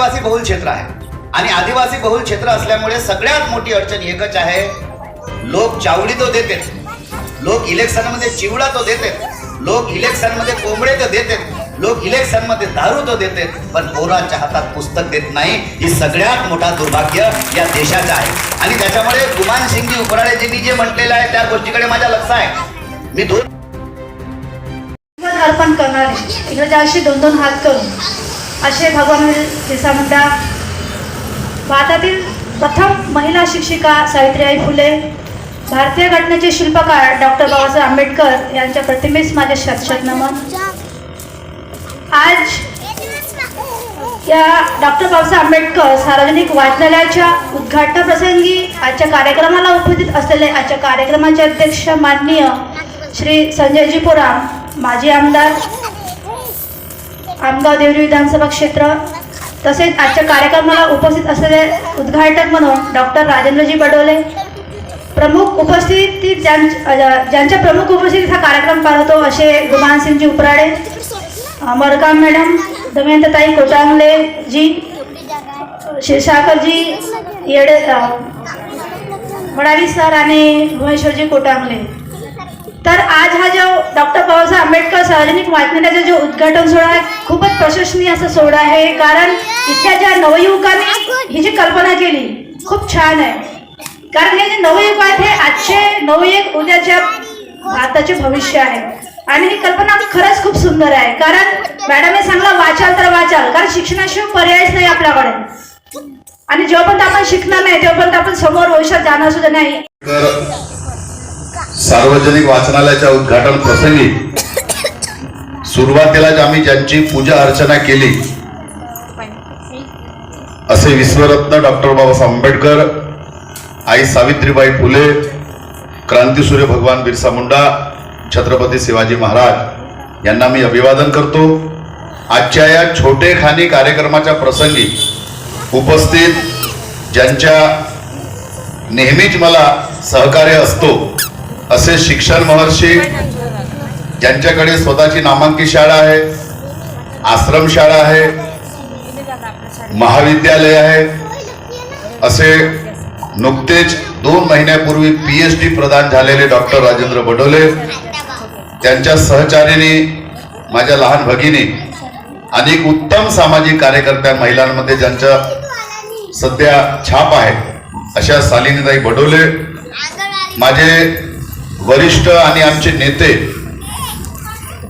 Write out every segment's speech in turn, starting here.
आदिवासी बहुल क्षेत्र आहे. आणि आदिवासी बहुल क्षेत्र असल्यामुळे सगळ्यात मोठी अडचण एकच आहे. लोक चावडी तो देतेच लोक इलेक्शनमध्ये चिवडा तो देते लोक इलेक्शनमध्ये कोंबडे तर देते लोक इलेक्शनमध्ये दारू तर देते पण पोराच्या हातात पुस्तक देत नाही. ही सगळ्यात मोठा दुर्भाग्य या देशाचं आहे. आणि त्याच्यामुळे गुमान सिंगजी उपराळेजींनी जे म्हटलेलं आहे त्या गोष्टीकडे माझ्या लक्ष आहे. मी दोन अर्पण करणार इंग्रजाशी दोन दोन हात करून. असे भगवान बिरसा मुंडा भारतातील प्रथम महिला शिक्षिका सावित्रीबाई फुले भारतीय घटनेचे शिल्पकार डॉक्टर बाबासाहेब आंबेडकर यांच्या प्रतिमेस माझे शतशत नमन. आज या डॉक्टर बाबासाहेब आंबेडकर सार्वजनिक वाचनालयाच्या उद्घाटनाप्रसंगी आजच्या कार्यक्रमाला उपस्थित असलेले आजच्या कार्यक्रमाचे अध्यक्ष माननीय श्री संजयजी पुराम माजी आमदार आमगाव देवरी विधानसभा क्षेत्र तसेच आजच्या कार्यक्रमाला उपस्थित असलेले उद्घाटक म्हणून डॉक्टर राजेंद्रजी बडोले प्रमुख उपस्थिती ज्यांच्या प्रमुख उपस्थितीत हा कार्यक्रम पार होतो असे गुमानसिंगजी उपराडे मरकाम मॅडम दमयंतताई कोटांगले जी क्षीरसागरजी येडे वडावी सर आणि भुवनेश्वरजी कोटांगले. तर आज हा जो डॉक्टर बाबासाहेब आंबेडकर सार्वजनिक वाचनालयाचा जो उद्घाटन सोहळा आहे खूपच प्रशंसनीय असा सोहळा आहे. कारण इथल्या ज्या नवयुवकांनी ही जी कल्पना केली खूप छान आहे. कारण हे जे नवयुग आहेत हे आजचे नवयुग उद्याच्या भारताचे भविष्य आहे. आणि ही कल्पना खरंच खूप सुंदर आहे. कारण मॅडमने सांगलं वाचाल तर वाचाल. कारण शिक्षणाशिवाय पर्यायच नाही आपल्याकडे. आणि जेव्हापर्यंत आपण शिकणार नाही तेव्हापर्यंत आपण समोर भविष्यात जाणार सुद्धा नाही. सार्वजनिक वाचनालयाच्या उद्घाटन प्रसंगी सुरुवातीलाच आम्ही ज्यांची पूजा अर्चना केली असे विश्वरत्न डॉक्टर बाबासाहेब आंबेडकर आई सावित्रीबाई फुले क्रांतीसूर्य भगवान बिरसा मुंडा छत्रपती शिवाजी महाराज यांना मी अभिवादन करतो. आजच्या या छोटेखानी कार्यक्रमाच्या प्रसंगी उपस्थित ज्यांच्या नेहमीच मला सहकार्य असतो असे शिक्षण महर्षी ज्यांच्याकडे स्वतःची नामांकित शाळा आहे आश्रमशाळा आहे महाविद्यालय आहे. असे नुकतेच दोन महिन्यापूर्वी पी एच डी प्रदान झालेले डॉक्टर राजेंद्र बडोले त्यांच्या सहचारीने माझ्या लहान भगिनी अनेक उत्तम सामाजिक कार्यकर्त्या महिलांमध्ये ज्यांच्या सध्या छाप आहे अशा सालिनीताई बडोले माझे वरिष्ठ आणि आमचे नेते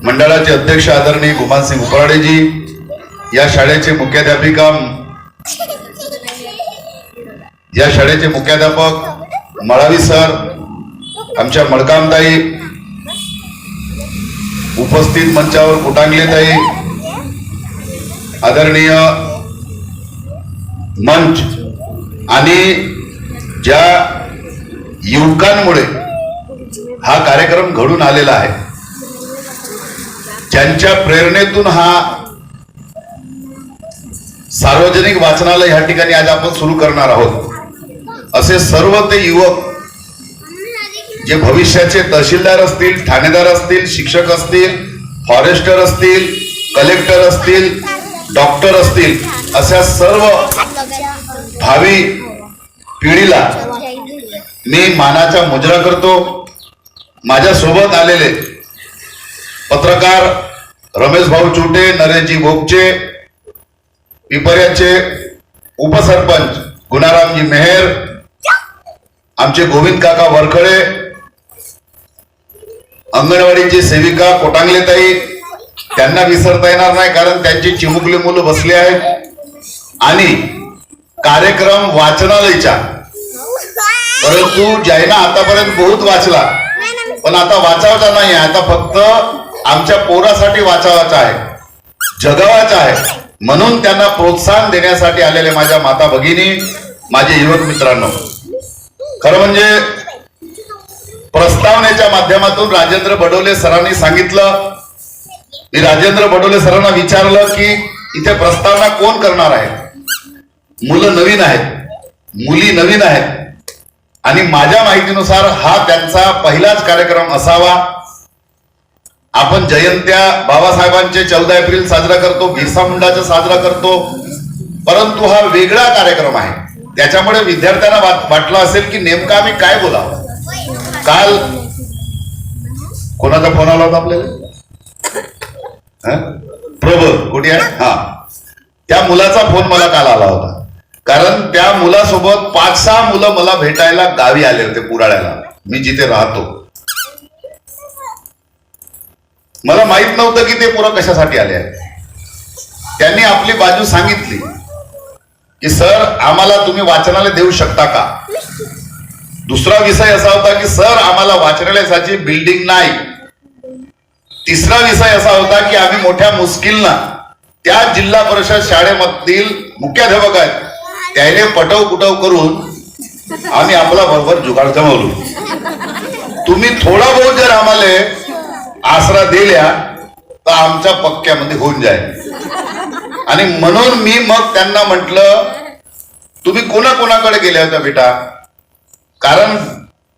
मंडळाचे अध्यक्ष आदरणीय गुमानसिंग उपराडेजी या शाळेचे मुख्याध्यापिका या शाळेचे मुख्याध्यापक मळावी सर आमच्या मडकामताई उपस्थित मंचावर कुटांगलेताई आदरणीय मंच आणि ज्या युवकांमुळे हा कार्यक्रम घडून आलेला आहे. ज्यांच्या प्रेरणेतून हा सार्वजनिक वाचनालय ह्या ठिकाणी आज आपण सुरू करणार आहोत. असे सर्व ते युवक जे भविष्याचे तहसीलदार असतील ठाणेदार असतील शिक्षक असतील फॉरेस्टर असतील कलेक्टर असतील डॉक्टर असतील अशा सर्व भावी पिढीला मी मानाचा मुजरा करतो. माझ्या सोबत आलेले पत्रकार रमेश भाऊ चोटे नरेशजी भोगचे पिपऱ्याचे उपसरपंच गुणारामजी मेहेर आमचे गोविंद काका वरखळे अंगणवाडीची सेविका कोटांगलेताई त्यांना विसरता येणार नाही कारण त्यांची चिमुकली मुलं बसली आहेत. आणि कार्यक्रम वाचनालयचा परंतु ज्यानं आतापर्यंत बहुत वाचला पण आता वाचावचा नाही आहे आता फक्त आमच्या पोरासाठी वाचावाचा आहे. जगावाचा आहे. म्हणून त्यांना प्रोत्साहन देण्यासाठी आलेले माझ्या माता भगिनी माझे युवक मित्रांनो. खरं म्हणजे प्रस्तावनेच्या माध्यमातून राजेंद्र बडोले सरांनी सांगितलं. मी राजेंद्र बडोले सरांना विचारलं की इथे प्रस्तावना कोण करणार आहे? मुलं नवीन आहेत. मुली नवीन आहेत. आणि माझ्या माहितीनुसार हा त्यांचा पहिलाच कार्यक्रम असावा. आपण जयंत्या बाबासाहेबांचे चौदा एप्रिल साजरा करतो बिरसा मुंडाचा साजरा करतो. परंतु हा वेगळा कार्यक्रम आहे. त्याच्यामुळे विद्यार्थ्यांना वाट- वाटलं असेल की नेमका आम्ही काय बोलावं? काल कोणाचा फोन आला होता आपल्याला? हं? प्रबोध कुठे आहे? हा. त्या मुलाचा फोन मला काल आला होता. कारण त्या मुलासोबत पाच सहा मुलं मला भेटायला गावी आले होते पुराळ्याला मी जिथे राहतो. मला माहीत नव्हतं की ते पोरं कशासाठी आले आहेत. त्यांनी आपली बाजू सांगितली की सर आम्हाला तुम्ही वाचनालय देऊ शकता का? दुसरा विषय असा होता की सर आम्हाला वाचनालयासाठी बिल्डिंग नाही. तिसरा विषय असा होता की आम्ही मोठ्या मुश्किलनं त्या जिल्हा परिषद शाळेमधील मुख्याध्यापक आहेत. त्याने पटव कुटव करून आम्ही आपला बरोबर जुगाड जमवलो तुम्ही थोडा बहुत जर आम्हाला आसरा दिल्या तर आमच्या पक्क्यामध्ये होऊन जाईल. आणि म्हणून मी मग त्यांना म्हटलं तुम्ही कोणाकोणाकडे गेल्या होत्या बेटा? कारण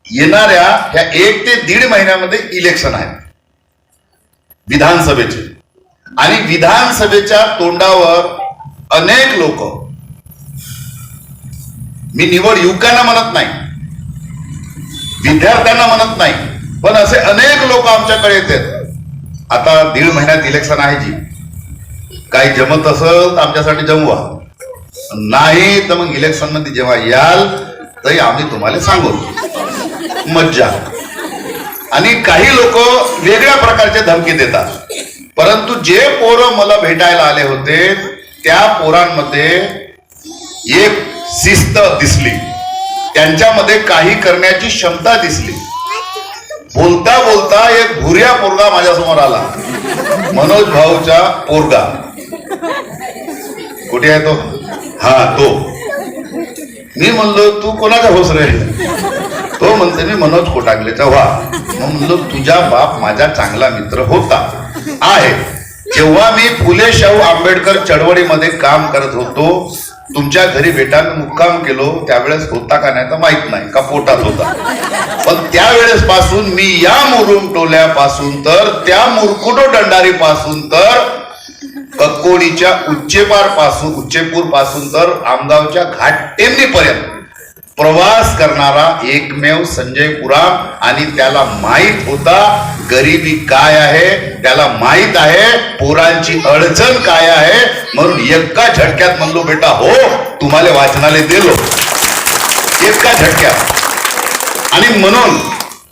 येणाऱ्या ह्या एक ते दीड महिन्यामध्ये इलेक्शन आहे. विधानसभेचे. आणि विधानसभेच्या तोंडावर अनेक लोक मी निवड युवकांना म्हणत नाही. विद्यार्थ्यांना म्हणत नाही. पण असे अनेक लोक आमच्याकडे येतात. आता दीड महिन्यात इलेक्शन आहे जी. काही जमत असेल तर आमच्यासाठी जमवा. नाही तर मग इलेक्शनमध्ये जेव्हा याल तरी आम्ही तुम्हाला सांगू. मज्जा. आणि काही लोक वेगळ्या प्रकारचे धमकी देतात. परंतु जे पोरं मला भेटायला आले होते त्या पोरांमध्ये एक शिस्त दिसली. त्यांच्यामध्ये काही करण्याची क्षमता दिसली. बोलता बोलता एक भुऱ्या पोरगा माझ्यासमोर आला. मनोज भाऊचा पोरगा. कुठे आहे तो? हा तो. मी म्हणलो तू कोणाचा होस रे? तो म्हणते मी मनोज कोटागलेचा व्हा. मग म्हणलो तुझा बाप माझा चांगला मित्र होता. आहे. जेव्हा मी फुले शाहू आंबेडकर चळवळीमध्ये काम करत होतो तुमच्या घरी बेटानं मुक्काम केलो त्यावेळेस होता का नाही तर माहीत नाही का पोटात होता. पण त्यावेळेस पासून मी या मुरुम टोल्यापासून तर त्या मुरकुटो दंडारी पासून तर कक्कोडीच्या उच्चेपारपासून उच्चेपूरपासून तर आमगावच्या घाट पर्यंत प्रवास करणारा एकमेव संजय पुराम आणि त्याला माहीत होता गरिबी काय आहे त्याला माहीत आहे पोरांची अडचण काय आहे म्हणून एका झटक्यात म्हणलो बेटा हो तुम्हाला वाचनालय दिलो. एका झटक्यात. आणि म्हणून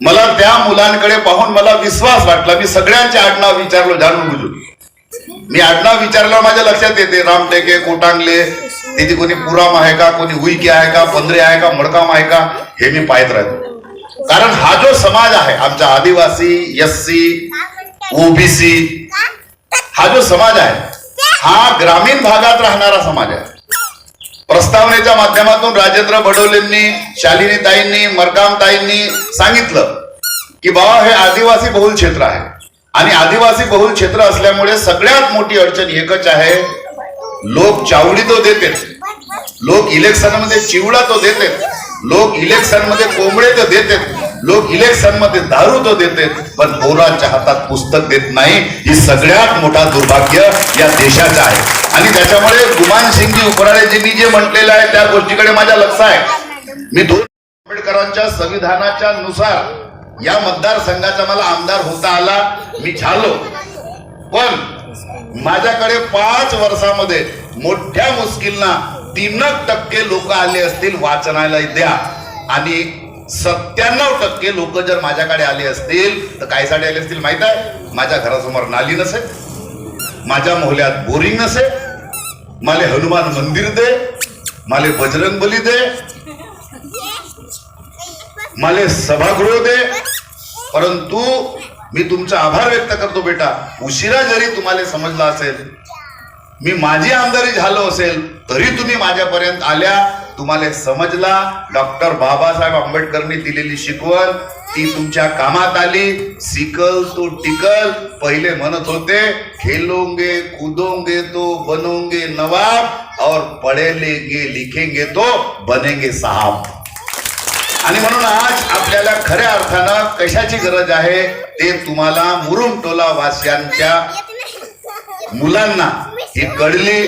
मला त्या मुलांकडे पाहून मला विश्वास वाटला. मी सगळ्यांचे आडनाव विचारलो जाणून बुजून. मी आडनाव विचारलं माझ्या लक्षात येते रामटेके कोटांगले तिथे कोणी पुराम आहे का कोणी उईके आहे का पंधरे आहे का मडकाम आहे का हे मी पाहत राहतो. कारण हा जो समाज आहे आमचा आदिवासी एस सी ओबीसी हा जो समाज आहे हा ग्रामीण भागात राहणारा समाज आहे. प्रस्तावनेच्या माध्यमातून राजेंद्र बडोलेंनी शालिनी ताईंनी मरकाम ताईंनी सांगितलं की बाबा हे आदिवासी बहुल क्षेत्र आहे. आणि आदिवासी बहुल क्षेत्र असल्यामुळे सगळ्यात मोठी अडचण एकच आहे लोक चावडी तो देते लोक इलेक्शनमध्ये चिवडा तो देते लोक इलेक्शनमध्ये कोंबडे तर देते लोक इलेक्शनमध्ये दारू तर देते पण पोरांच्या हातात पुस्तक देत नाही. ही सगळ्यात मोठा दुर्भाग्य या देशाचं आहे. आणि त्याच्यामुळे गुमान सिंगजी उपराळेजींनी जे म्हटलेलं आहे त्या गोष्टीकडे माझ्या लक्ष आहे. मी दोन आंबेडकरांच्या संविधानाच्या नुसार या मतदारसंघाचा मला आमदार होता आला. मी झालो. पण माझ्याकडे पाच वर्षामध्ये मोठ्या मुश्किलना तीन टक्के लोक आले असतील वाचनाला द्या. आणि सत्त्याण्णव टक्के लोक जर माझ्याकडे आले असतील तर कायसाठी आले असतील माहीत आहे? माझ्या घरासमोर नाली नसे. माझ्या मोहल्यात बोरिंग नसे. मला हनुमान मंदिर दे. मला बजरंग बली दे. मला सभागृह दे. परंतु मी तुमचा आभार व्यक्त करतो बेटा. उशिरा जरी तुम्हाला समजला असेल मी माझी आमदारी झालो असेल तरी तुम्ही माझ्यापर्यंत आल्या. तुम्हाला समजला. डॉक्टर बाबासाहेब आंबेडकरनी दिलेली शिकवण ती तुमच्या कामात आली. सिकल तो टिकल. पहिले म्हणत होते खेलोंगे कूदोंगे तो बनोंगे नवाब और पढेलेंगे लिखेंगे तो बनेंगे साहब. आणि म्हणून आज आपल्याला खऱ्या अर्थानं कशाची गरज आहे ते तुम्हाला मुरुम टोला वासियांच्या मुलांना ही घडली